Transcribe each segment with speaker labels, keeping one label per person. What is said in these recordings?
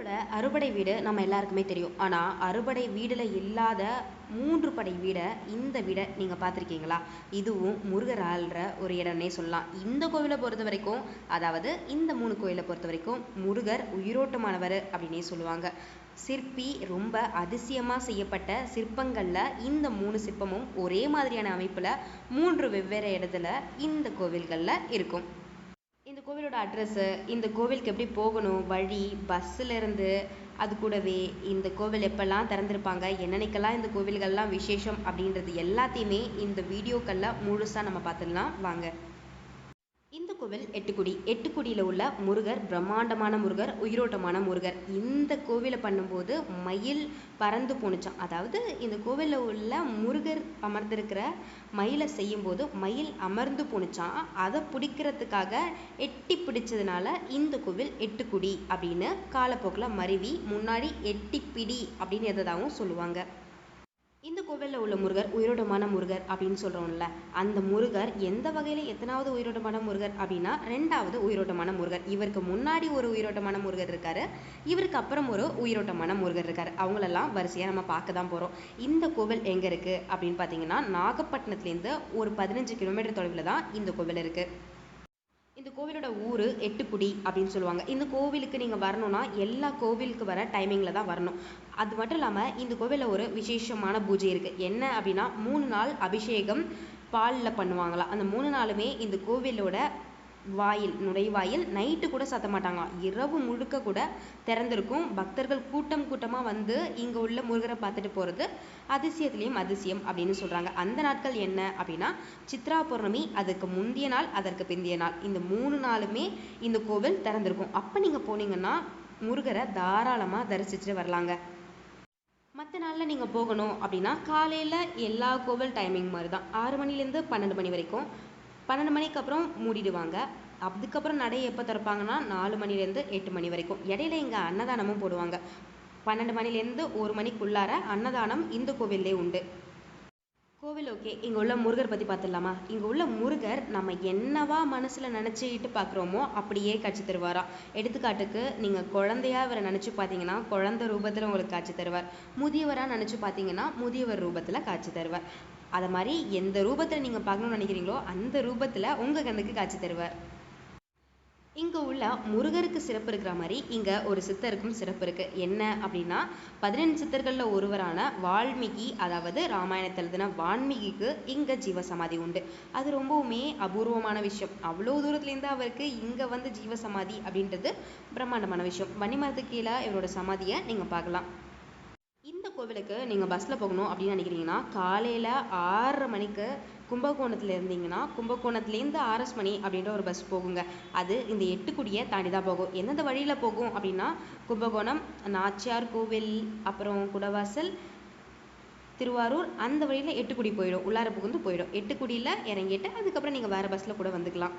Speaker 1: முருகரோட அறுபடை வீடு நம்ம எல்லாருக்குமே தெரியும். ஆனால் அறுபடை வீடில் இல்லாத மூன்று படை வீடை இந்த வீடை நீங்கள் பார்த்துருக்கீங்களா? இதுவும் முருகர் ஆள்ற ஒரு இடம்னே சொல்லலாம். இந்த கோவிலை பொறுத்த வரைக்கும் அதாவது இந்த மூணு கோயிலை பொறுத்த வரைக்கும் முருகர் உயிரோட்டமானவர் அப்படின்னே சொல்லுவாங்க. சிற்பி ரொம்ப அதிசயமாக செய்யப்பட்ட சிற்பங்களில் இந்த மூணு சிற்பமும் ஒரே மாதிரியான அமைப்பில் மூன்று வெவ்வேறு இடத்துல இந்த கோவில்களில் இருக்கும். இந்த கோவிலோட அட்ரஸ்ஸு இந்த கோவிலுக்கு எப்படி போகணும் வழி பஸ்ஸுலேருந்து அது கூடவே இந்த கோவில் எப்பெல்லாம் திறந்திருப்பாங்க என்னென்னைக்கெல்லாம் இந்த கோவில்கள்லாம் விசேஷம் அப்படின்றது எல்லாத்தையுமே இந்த வீடியோக்களில் முழுசாக நம்ம பார்த்துடலாம். வாங்க. கோவில் எட்டுக்குடி. எட்டுக்குடியில் உள்ள முருகர் பிரம்மாண்டமான முருகர் உயிரோட்டமான முருகர். இந்த கோவிலை பண்ணும்போது மயில் பறந்து போணுச்சான் அதாவது இந்த கோவிலில் உள்ள முருகர் அமர்ந்திருக்கிற மயிலை செய்யும்போது மயில் அமர்ந்து போணுச்சான் அதை பிடிக்கிறதுக்காக எட்டி பிடிச்சதுனால இந்த கோவில் எட்டுக்குடி அப்படின்னு காலப்போக்கில் மருவி முன்னாடி எட்டிப்பிடி அப்படின்னு எததாகவும் சொல்லுவாங்க. இந்த கோவிலில் உள்ள முருகர் உயிரோட்டமான முருகர் அப்படின்னு சொல்கிறோம்ல அந்த முருகர் எந்த வகையில் எத்தனாவது உயிரோட்டமான முருகர் அப்படின்னா ரெண்டாவது உயிரோட்டமான முருகர். இவருக்கு முன்னாடி ஒரு உயிரோட்டமான முருகர் இருக்கார். இவருக்கு அப்புறம் ஒரு உயிரோட்டமான முருகர் இருக்கார். அவங்களெல்லாம் வரிசையாக நம்ம பார்க்க தான் போகிறோம் இந்த கோவில் எங்கே இருக்குது அப்படின்னு பார்த்தீங்கன்னா நாகப்பட்டினத்துலேருந்து ஒரு பதினஞ்சு கிலோமீட்டர் தொலைவில் தான் இந்த கோவில் இருக்குது இந்த கோவிலோட ஊர் எட்டுக்குடி அப்படின்னு சொல்லுவாங்க. இந்த கோவிலுக்கு நீங்கள் வரணும்னா எல்லா கோவிலுக்கு வர டைமிங்கில் தான் வரணும். அது மட்டும் இல்லாமல் இந்த கோவிலில் ஒரு விசேஷமான பூஜை இருக்குது என்ன அப்படின்னா மூணு நாள் அபிஷேகம் பாலில் பண்ணுவாங்களாம் அந்த மூணு நாளுமே இந்த கோவிலோட வாயில் நுழைவாயில் நைட்டு கூட சாத்த மாட்டாங்களாம் இரவு முழுக்க கூட திறந்திருக்கும். பக்தர்கள் கூட்டம் கூட்டமாக வந்து இங்கே உள்ள முருகரை பார்த்துட்டு போகிறது அதிசயத்துலேயும் அதிசயம் அப்படின்னு சொல்கிறாங்க அந்த நாட்கள் என்ன அப்படின்னா சித்ரா பௌர்ணமி அதுக்கு முந்தைய நாள் அதற்கு பிந்தைய நாள். இந்த மூணு நாளுமே இந்த கோவில் திறந்திருக்கும். அப்போ நீங்கள் போனீங்கன்னா முருகரை தாராளமாக தரிசிச்சுட்டு வரலாங்க. மற்ற நாளில் நீங்கள் போகணும் அப்படின்னா காலையில் எல்லா கோவில் டைமிங் மாதிரி தான் ஆறு மணிலேருந்து பன்னெண்டு மணி வரைக்கும் பன்னெண்டு மணிக்கு அப்புறம் மூடிடுவாங்க. அதுக்கப்புறம் நடை எப்போ திறப்பாங்கன்னா நாலு மணிலேருந்து எட்டு மணி வரைக்கும். இடையில இங்கே அன்னதானமும் போடுவாங்க. பன்னெண்டு மணிலேருந்து ஒரு மணிக்குள்ளார அன்னதானம் இந்த கோவில்லே உண்டு. கோவில் ஓகே. இங்கே உள்ள முருகர் பற்றி பார்த்துடலாமா இங்கே உள்ள முருகர் நம்ம என்னவா மனசில் நினச்சிக்கிட்டு பார்க்குறோமோ அப்படியே காட்சி தருவாராம் எடுத்துக்காட்டுக்கு நீங்கள் குழந்தையா இவரை நினச்சி பார்த்தீங்கன்னா குழந்தை ரூபத்தில் உங்களுக்கு காட்சி தருவார். முதியவராக நினச்சி பார்த்தீங்கன்னா முதியவர் ரூபத்தில் காட்சி தருவார். அதை மாதிரி எந்த ரூபத்தில் நீங்கள் பார்க்கணும்னு நினைக்கிறீங்களோ அந்த ரூபத்தில் உங்கள் கண்ணுக்கு காட்சி தருவார். இங்கே உள்ள முருகருக்கு சிறப்பு இருக்கிற மாதிரி இங்கே ஒரு சித்தருக்கும் சிறப்பு இருக்குது என்ன அப்படின்னா பதினெண்டு சித்தர்களில் ஒருவரான வால்மீகி அதாவது ராமாயணத்தில் எழுதின வால்மீகிக்கு இங்கே ஜீவசமாதி உண்டு. அது ரொம்பவுமே அபூர்வமான விஷயம். அவ்வளோ தூரத்துலேருந்து அவருக்கு இங்கே வந்து ஜீவசமாதி அப்படின்றது பிரம்மாண்டமான விஷயம். வன்னிமரத்துக்கு கீழே இவரோட சமாதியை நீங்கள் பார்க்கலாம். இந்த கோவிலுக்கு நீங்கள் பஸ்ஸில் போகணும் அப்படின்னு நினைக்கிறீங்கன்னா காலையில் ஆறரை மணிக்கு கும்பகோணத்தில் இருந்தீங்கன்னா கும்பகோணத்துலேருந்து ஆர்எஸ் மணி அப்படின்ற ஒரு பஸ் போகுங்க. அது இந்த எட்டுக்குடியை தாண்டி தான் போகும். எந்தெந்த வழியில் போகும் அப்படின்னா கும்பகோணம் நாச்சியார் கோவில் அப்புறம் குடவாசல் திருவாரூர் அந்த வழியில் எட்டுக்குடி போயிடும். உள்ளார புகுந்து போயிடும். எட்டுக்குடியில் இறங்கிட்டு அதுக்கப்புறம் நீங்கள் வேறு பஸ்ஸில் கூட வந்துக்கலாம்.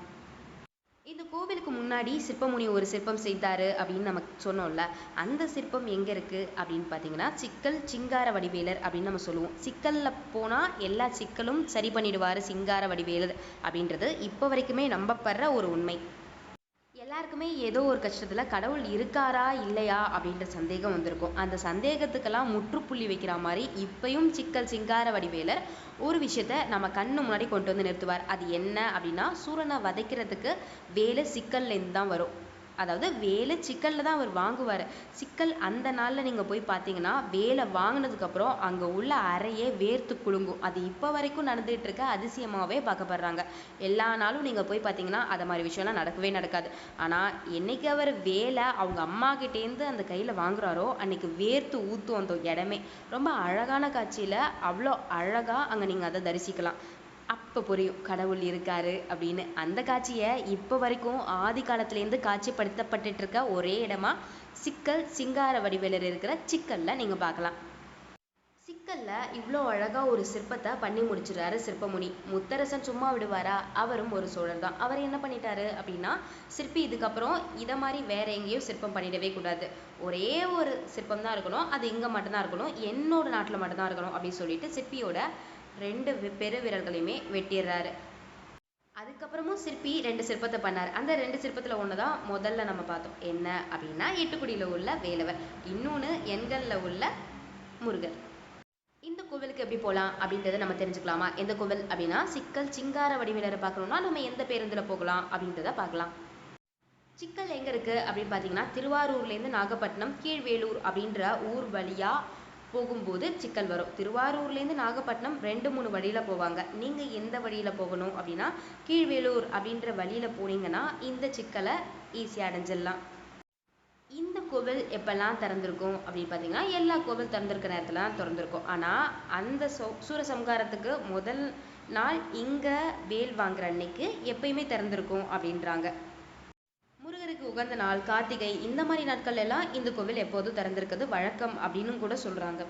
Speaker 1: கோவிலுக்கு முன்னாடி சிற்பமுனி ஒரு சிற்பம் செய்தார் அப்படின்னு நமக்கு சொன்னோம்ல அந்த சிற்பம் எங்கே இருக்குது அப்படின்னு பார்த்தீங்கன்னா சிக்கல் சிங்கார வடிவேலர் அப்படின்னு நம்ம சொல்லுவோம். சிக்கலில் போனால் எல்லா சிக்கலும் சரி பண்ணிடுவார் சிங்கார வடிவேலர் அப்படின்றது இப்போ வரைக்குமே நம்பப்படுற ஒரு உண்மை. எல்லாருக்குமே ஏதோ ஒரு கஷ்டத்தில் கடவுள் இருக்காரா இல்லையா அப்படின்ற சந்தேகம் வந்திருக்கும். அந்த சந்தேகத்துக்கெல்லாம் முற்றுப்புள்ளி வைக்கிற மாதிரி இப்பயும் சிக்கல் சிங்கார வடிவேலர் ஒரு விஷயத்த நம்ம கண்ணு முன்னாடி கொண்டு வந்து நிறுத்துவார். அது என்ன அப்படின்னா சூரனை வதைக்கிறதுக்கு வேலை சிக்கல்லேருந்து தான் வரும். அதாவது வேலை சிக்கலில் தான் அவர் வாங்குவார். சிக்கல் அந்த நாளில் நீங்கள் போய் பார்த்தீங்கன்னா வேலை வாங்கினதுக்கப்புறம் அங்கே உள்ள அறையே வேர்த்து குலுங்கும். அது இப்போ வரைக்கும் நடந்துகிட்டு இருக்க அதிசயமாகவே பார்க்கப்படுறாங்க. எல்லா நாளும் நீங்கள் போய் பார்த்தீங்கன்னா அதை மாதிரி விஷயம்லாம் நடக்கவே நடக்காது. ஆனால் என்னைக்கு அவர் வேலை அவங்க அம்மா கிட்டேருந்து அந்த கையில் வாங்குறாரோ அன்னைக்கு வேர்த்து ஊற்றும் அந்த இடமே. ரொம்ப அழகான காட்சியில் அவ்வளோ அழகாக அங்கே நீங்கள் அதை தரிசிக்கலாம். அப்போ புரியும் கடவுள் இருக்காரு அப்படின்னு. அந்த காட்சியை இப்போ வரைக்கும் ஆதி காலத்துலேருந்து காட்சிப்படுத்தப்பட்டுட்டு இருக்க ஒரே இடமா சிக்கல் சிங்கார வடிவேலர் இருக்கிற சிக்கல்ல நீங்கள் பார்க்கலாம். சிக்கல்ல இவ்வளோ அழகா ஒரு சிற்பத்தை பண்ணி முடிச்சிடுறாரு சிற்பமுனி. முத்தரசன் சும்மா விடுவாரா? அவரும் ஒரு சோழர் தான். அவர் என்ன பண்ணிட்டாரு அப்படின்னா சிற்பி இதுக்கப்புறம் இதை மாதிரி வேற எங்கேயும் சிற்பம் பண்ணிடவே கூடாது. ஒரே ஒரு சிற்பம் தான் இருக்கணும். அது இங்கே மட்டும்தான் இருக்கணும். என்னோட நாட்டில் மட்டும்தான் இருக்கணும் அப்படின்னு சொல்லிட்டு சிற்பியோட ரெண்டு பெரு விரல்களையுமே வெட்டிடுறாரு. அதுக்கப்புறமும் சிற்பி ரெண்டு சிற்பத்தை பண்ணார். அந்த ரெண்டு சிற்பத்தில் ஒன்று தான் முதல்ல நம்ம பார்த்தோம். என்ன அப்படின்னா எட்டுக்குடியில் உள்ள வேலவர். இன்னொன்று எண்களில் உள்ள முருகர். இந்த கோவிலுக்கு எப்படி போகலாம் அப்படின்றத நம்ம தெரிஞ்சுக்கலாமா? எந்த கோவில் அப்படின்னா சிக்கல் சிங்கார வடிவிலரை பார்க்கணும்னா நம்ம எந்த பேருந்தில் போகலாம் அப்படின்றத பார்க்கலாம். சிக்கல் எங்கே இருக்குது அப்படின்னு பார்த்தீங்கன்னா திருவாரூர்லேருந்து நாகப்பட்டினம் கீழ்வேலூர் அப்படின்ற ஊர் வழியாக போகும்போது சிக்கல் வரும். திருவாரூர்லேருந்து நாகப்பட்டினம் ரெண்டு மூணு வழியில் போவாங்க. நீங்கள் எந்த வழியில் போகணும் அப்படின்னா கீழ்வேலூர் அப்படின்ற வழியில் போனீங்கன்னா இந்த சிக்கலை ஈஸியாக அடைஞ்சிடலாம். இந்த கோவில் எப்பெல்லாம் திறந்திருக்கும் அப்படின்னு பார்த்தீங்கன்னா எல்லா கோவில் திறந்திருக்க நேரத்தில் தான் திறந்திருக்கும். ஆனால் அந்த சோ சூரசம்காரத்துக்கு முதல் நாள் இங்கே வேல் வாங்குற அன்னைக்கு எப்பயுமே திறந்திருக்கும் அப்படின்றாங்க. முருகருக்கு உகந்த நாள். கார்த்திகை இந்த மாதிரி நாட்கள் எல்லாம் இந்த கோவில் எப்போதும் திறந்திருக்கிறது. வழக்கம் அப்படின்னு கூட சொல்றாங்க.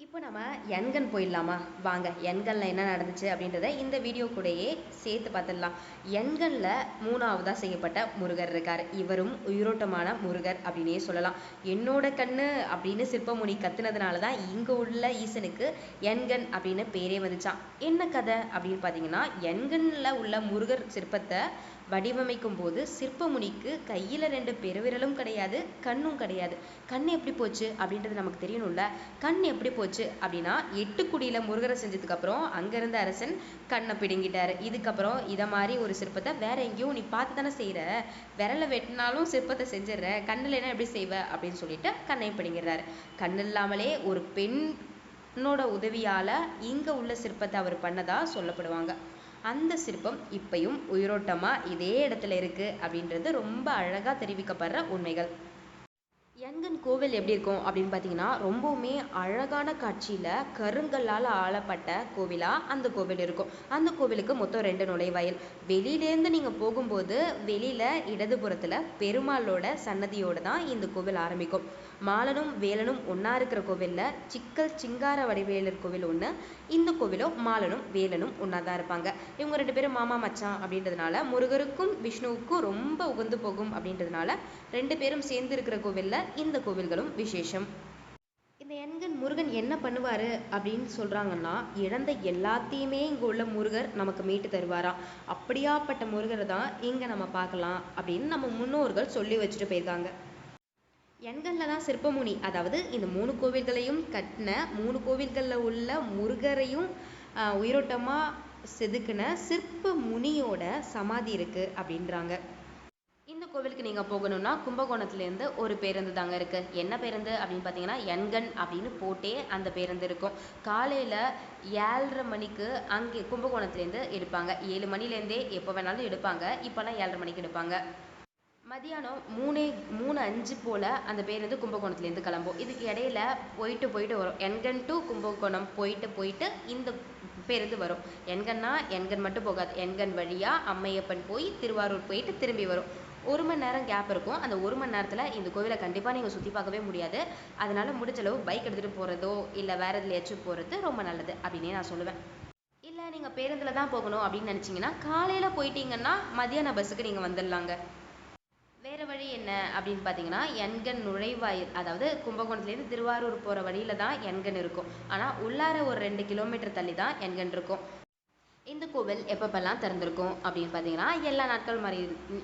Speaker 1: இப்போ நம்ம எண்கண் போயிடலாமா? வாங்க எண்கண்ல என்ன நடந்துச்சு அப்படின்றத இந்த வீடியோ கூடயே சேர்த்து பார்த்துடலாம். எண்கண்ல மூணாவதா செய்யப்பட்ட முருகர் இருக்காரு. இவரும் உயிரோட்டமான முருகர் அப்படின்னே சொல்லலாம். என்னோட கண்ணு அப்படின்னு சிற்பமுனி கத்துனதுனால தான் இங்க உள்ள ஈசனுக்கு எண்கண் அப்படின்னு பேரே வந்துச்சான் என்ன கதை அப்படின்னு பார்த்தீங்கன்னா எண்கண்ல உள்ள முருகர் சிற்பத்தை வடிவமைக்கும் போது சிற்பமுனிக்கு கையில் ரெண்டு பெருவிரலும் கிடையாது கண்ணும் கிடையாது. கண் எப்படி போச்சு அப்படின்றது நமக்கு தெரியணும்ல. கண் எப்படி போச்சு அப்படின்னா எட்டுக்குடியில் முருகரை செஞ்சதுக்கப்புறம் அங்கேருந்த அரசன் கண்ணை பிடுங்கிட்டார். இதுக்கப்புறம் இதை மாதிரி ஒரு சிற்பத்தை வேற எங்கேயும் நீ பார்த்து தானே செய்கிற விரல வெட்டினாலும் சிற்பத்தை செஞ்சிடுற. கண்ணில் என்ன எப்படி செய்வ அப்படின்னு சொல்லிட்டு கண்ணையும் பிடுங்கிறாரு கண் இல்லாமலே ஒரு பெண்ணோட உதவியால் இங்கே உள்ள சிற்பத்தை அவர் பண்ணதா சொல்லப்படுவாங்க. அந்த சிற்பம் இப்பயும் உயிரோட்டமா இதே இடத்துல இருக்கு அப்படின்றது ரொம்ப அழகா தெரிவிக்கப்படுற உண்மைகள். எங்கன் கோவில் எப்படி இருக்கும் அப்படின்னு பார்த்தீங்கன்னா ரொம்பவுமே அழகான காட்சியில கருங்கல்லால் ஆளப்பட்ட கோவிலா அந்த கோவில் இருக்கும். அந்த கோவிலுக்கு மொத்தம் ரெண்டு நுழைவாயில். வெளியிலேருந்து நீங்க போகும்போது வெளியில இடதுபுறத்தில் பெருமாளோட சன்னதியோடு தான் இந்த கோவில் ஆரம்பிக்கும். மாலனும் வேலனும் ஒன்றா இருக்கிற கோவில்ல சிக்கல் சிங்கார வடிவேலர் கோவில் ஒண்ணு. இந்த கோவிலும் மாலனும் வேலனும் ஒன்றா தான் இருப்பாங்க. இவங்க ரெண்டு பேரும் மாமா மச்சான் அப்படின்றதுனால முருகருக்கும் விஷ்ணுவுக்கும் ரொம்ப உகந்து போகும் அப்படின்றதுனால ரெண்டு பேரும் சேர்ந்து இருக்கிற கோவில்ல இந்த கோவில்களும் விசேஷம். இந்த எண்கண் முருகன் என்ன பண்ணுவாரு அப்படின்னு சொல்றாங்கன்னா இழந்த எல்லாத்தையுமே இங்க உள்ள முருகர் நமக்கு மீட்டு தருவாராம் அப்படியாப்பட்ட முருகரை தான் இங்க நம்ம பார்க்கலாம் அப்படின்னு நம்ம முன்னோர்கள் சொல்லி வச்சுட்டு போயிருக்காங்க. எண்கள்ல தான் சிற்பமுனி அதாவது இந்த மூணு கோவில்களையும் கட்டின மூணு கோவில்களில் உள்ள முருகரையும் உயிரோட்டமாக செதுக்கின சிற்ப முனியோட சமாதி இருக்குது அப்படின்றாங்க. இந்த கோவிலுக்கு நீங்கள் போகணும்னா கும்பகோணத்துலேருந்து ஒரு பேருந்து தாங்க இருக்குது என்ன பேருந்து அப்படின்னு பார்த்தீங்கன்னா எண்கண் அப்படின்னு போட்டே அந்த பேருந்து இருக்கும். காலையில் ஏழரை மணிக்கு அங்கே கும்பகோணத்துலேருந்து எடுப்பாங்க. ஏழு மணிலேருந்தே எப்போ வேணாலும் எடுப்பாங்க. இப்போல்லாம் ஏழரை மணிக்கு எடுப்பாங்க. மதியானம் மூணே மூணு அஞ்சு போல் அந்த பேருந்து கும்பகோணத்துலேருந்து கிளம்பும். இதுக்கு இடையில போயிட்டு போயிட்டு வரும். எண்கண் டு கும்பகோணம் போயிட்டு போயிட்டு இந்த பேருந்து வரும். எண்கண்ணா எண்கண் மட்டும் போகாது. எண்கண் வழியாக அம்மையப்பன் போய் திருவாரூர் போயிட்டு திரும்பி வரும். ஒரு மணி நேரம் கேப் இருக்கும். அந்த ஒரு மணி நேரத்தில் இந்த கோவிலை கண்டிப்பாக நீங்கள் சுற்றி பார்க்கவே முடியாது. அதனால் முடிஞ்சளவு பைக் எடுத்துகிட்டு போகிறதோ இல்லை வேறு எதுலயாச்சும் போகிறது ரொம்ப நல்லது அப்படின்னே நான் சொல்லுவேன். இல்லை நீங்கள் பேருந்தில் தான் போகணும் அப்படின்னு நினச்சிங்கன்னா காலையில் போயிட்டீங்கன்னா மதியான பஸ்ஸுக்கு நீங்கள் வந்துடலாங்க. வழி என்ன அப்படின்னு பார்த்தீங்கன்னா எண்கண் நுழைவாயில் அதாவது கும்பகோணத்துலேருந்து திருவாரூர் போகிற வழியில தான் எண்கண் இருக்கும். ஆனால் உள்ளார ஒரு ரெண்டு கிலோமீட்டர் தள்ளி தான் எண்கண் இருக்கும். இந்த கோவில் எப்பப்பெல்லாம் திறந்திருக்கும் அப்படின்னு பார்த்தீங்கன்னா எல்லா நாட்கள் மாதிரி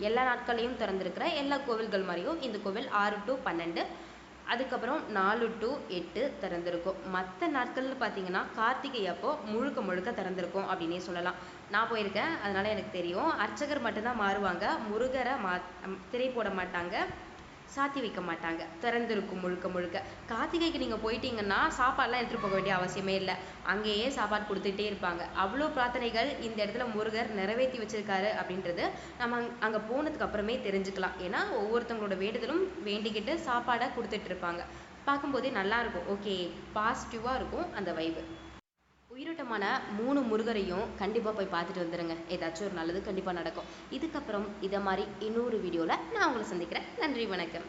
Speaker 1: எல்லா நாட்களையும் திறந்திருக்கிற எல்லா கோவில்கள் மாதிரியும் இந்த கோவில் ஆறு டு பன்னெண்டு அதுக்கப்புறம் நாலு டு எட்டு திறந்திருக்கும். மற்ற நாட்கள்னு பார்த்தீங்கன்னா கார்த்திகை அப்போ முழுக்க முழுக்க திறந்திருக்கும் அப்படின்னே சொல்லலாம். நான் போயிருக்கேன். அதனால எனக்கு தெரியும். அர்ச்சகர் மட்டும்தான் மாறுவாங்க. முருகரை மா திரை போட மாட்டாங்க. சாத்தி வைக்க மாட்டாங்க. திறந்திருக்கும் முழுக்க முழுக்க. கார்த்திகைக்கு நீங்கள் போயிட்டீங்கன்னா சாப்பாடெலாம் எடுத்துகிட்டு போக வேண்டிய அவசியமே இல்லை. அங்கேயே சாப்பாடு கொடுத்துட்டே இருப்பாங்க. அவ்வளோ பிரார்த்தனைகள் இந்த இடத்துல முருகர் நிறைவேற்றி வச்சிருக்காரு அப்படின்றது நம்ம அங்கே போனதுக்கு அப்புறமே தெரிஞ்சுக்கலாம். ஏன்னா ஒவ்வொருத்தவங்களோட வேண்டுதலும் வேண்டிக்கிட்டு சாப்பாடை கொடுத்துட்டு இருப்பாங்க. பார்க்கும்போதே நல்லா இருக்கும். ஓகே பாசிட்டிவாக இருக்கும் அந்த வைபு உயிரோட்டமான மூணு முருகரையும் கண்டிப்பாக போய் பார்த்துட்டு வந்துருங்க. ஏதாச்சும் ஒரு நல்லது கண்டிப்பாக நடக்கும். இதுக்கப்புறம் இதை மாதிரி இன்னொரு வீடியோவில் நான் உங்களை சந்திக்கிறேன். நன்றி வணக்கம்.